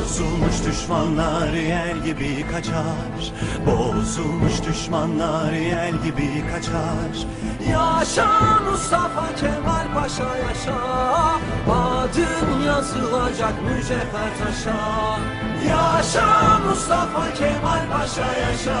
Bozulmuş düşmanlar yer gibi kaçar. Bozulmuş düşmanlar yer gibi kaçar. Yaşa Mustafa Kemal Paşa yaşa. Adın yazılacak mücevher taşa. Yaşa Mustafa Kemal Paşa yaşa.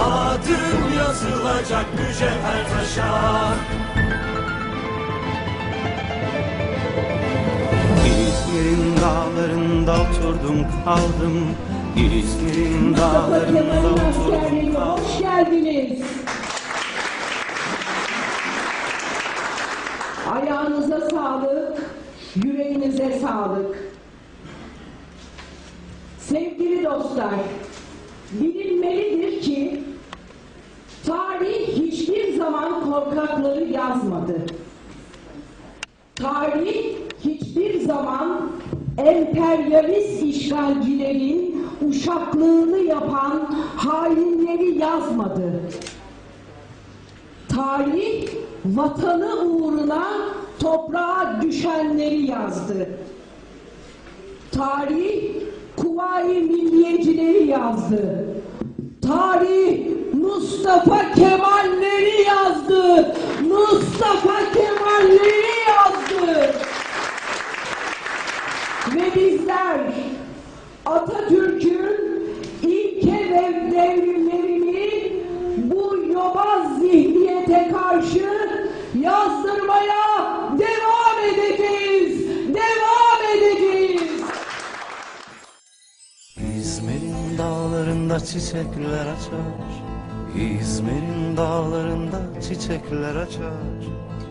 Adın yazılacak mücevher taşa İzmir'in dağlarında oturdum kaldım İzmir'in dağlarında oturdum kaldım hoş geldiniz. Ayağınıza sağlık, yüreğinize sağlık. Sevgili dostlar, bilinmelidir ki tarih hiçbir zaman korkakları yazmadı. Tarih hiçbir zaman emperyalist işgalcilerin uşaklığını yapan hainleri yazmadı. Tarih vatanı uğruna toprağa düşenleri yazdı. Tarih kuvayi milliyecileri yazdı. Tarih Mustafa Kemalleri yazdı. Mustafa Kemalleri yazdı. Ve bizler Atatürk'ün ilke ve devrimlerini bu yobaz zihniyete karşı yazdırmaya devam edeceğiz. Devam edeceğiz. İzmir'in dağlarında çiçekler açar İzmir'in dağlarında çiçekler açar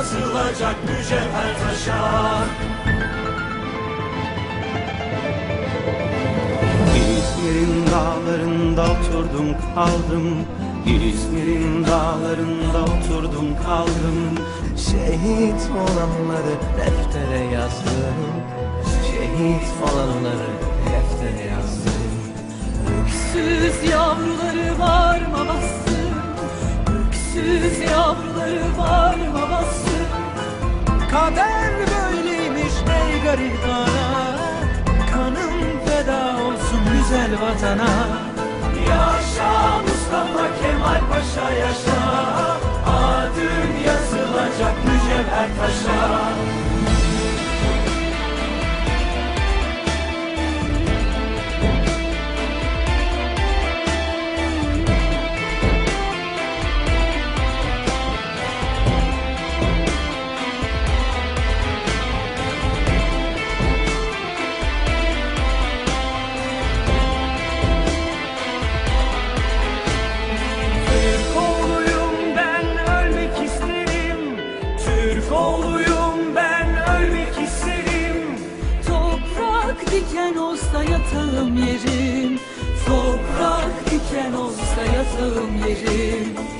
yazılacak mücevher taşa İzmir'in dağlarında oturdum kaldım. İzmir'in dağlarında oturdum kaldım. Şehit olanları deftere yazdım. Şehit olanları deftere yazdım. Öksüz yavruları bağrıma bastım Öksüz yavruları bağrıma bastım Kader böyleymiş ey garip ana. Kanım feda olsun güzel vatana. Yaşa Mustafa Kemal Paşa yaşa. Adın yazılacak mücevher taşa yerim. Toprak diken olsa yatağım yerim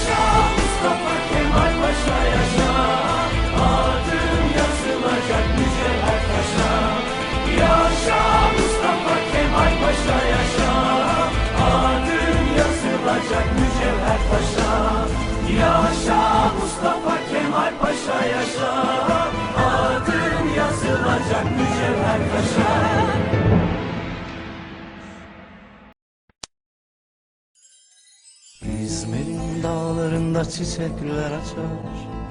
İzmir'in dağlarında çiçekler açar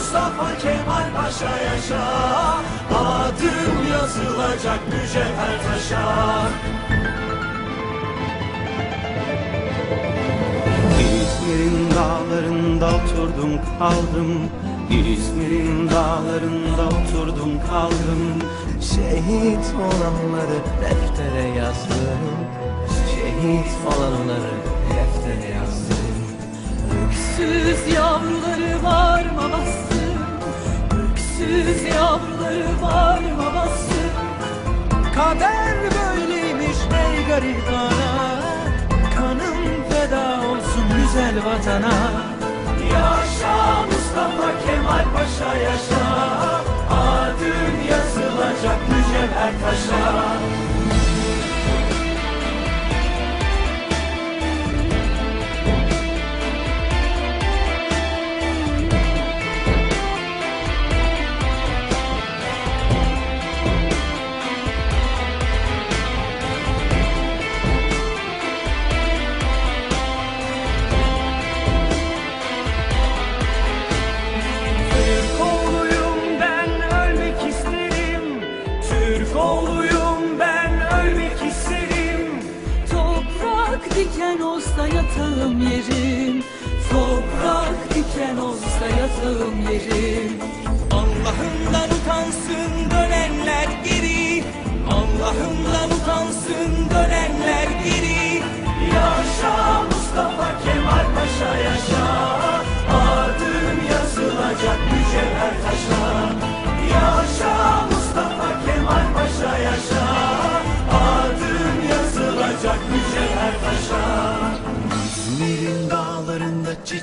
Mustafa Kemal Paşa yaşa. Adın yazılacak mücevher taşa İzmir'in dağlarında oturdum kaldım. İzmir'in dağlarında oturdum kaldım. Şehit olanları deftere yazdım. Şehit olanları deftere yazdım. Öksüz yavruları bağrıma bastım Öksüz yavruları bağrıma bastım Kader böyleymiş ey garip ana. Kanım feda olsun güzel vatana. Yaşa Mustafa Kemal Paşa yaşa. Adın yazılacak mücevher taşa yatağım yerim. Toprak diken olsa yatağım yerim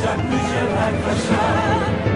olacak mücevher kaşar.